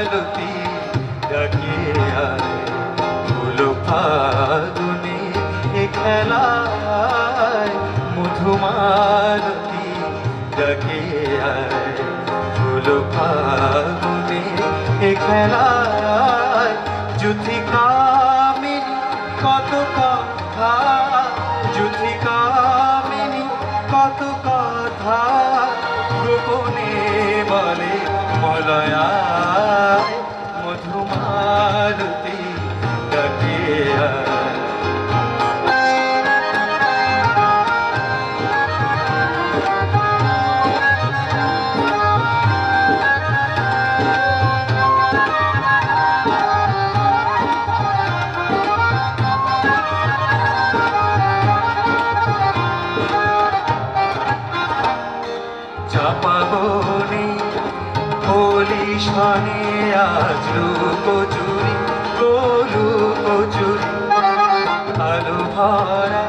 আরতি ডাকিয়া হলো ফাগুনে এ খেলায় মধুমারতি ডাকিয়া হলো ফাগুনে এ খেলায়। যুথি কামিনী, কত কথা। যুথি কামিনী, কত কথা। গোপনে বলে, মলয়া চাপাবনে হোলি শনে আজ গোলু কচুরি। আলো ভরা,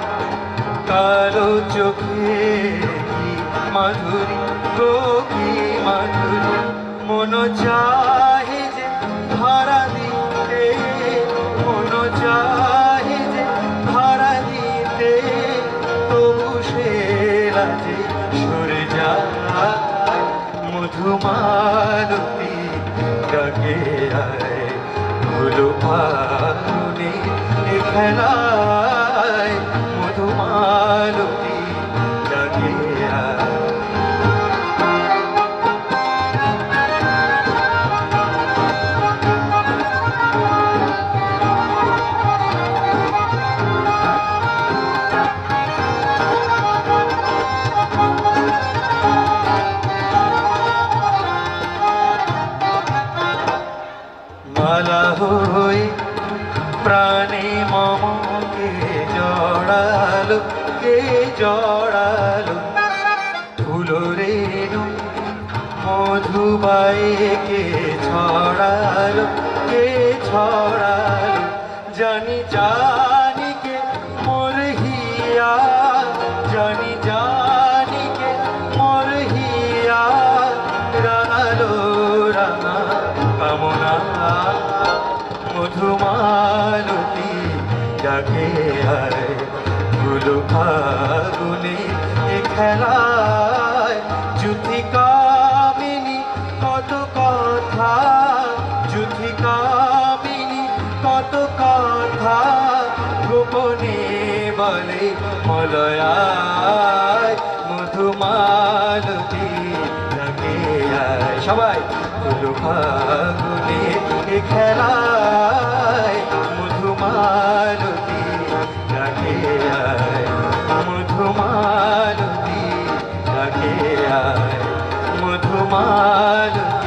কালো চোখে মাধুরী গো কি মাধুরী। মন চাহে যে ধরা দিতে, মন চাহে যে ধরা দিতে, তবু সে যায় মধুমালতী জগে আয় ধুলো ফাগুনে এ প্রাণে মমকে জড়ালো কে জড়ালো। ধুলো রেণু মধুবায়ে কে ছড়ালো কে ছড়ালো জানি জানি মধুমালতী ডাকে আয় ফুলো ফাগুনে খেলায় জুথি কামিনী, কত কথা জুথি কামিনী, কত কথা গোপনে বলে মলয়ায়, মধুমালতী ডাকে আয় সবাই। ধুলো ফাগুনে খেলায় মধুমালতি ডাকে আয় মধুমালতি ডাকে আয় মধুমালতি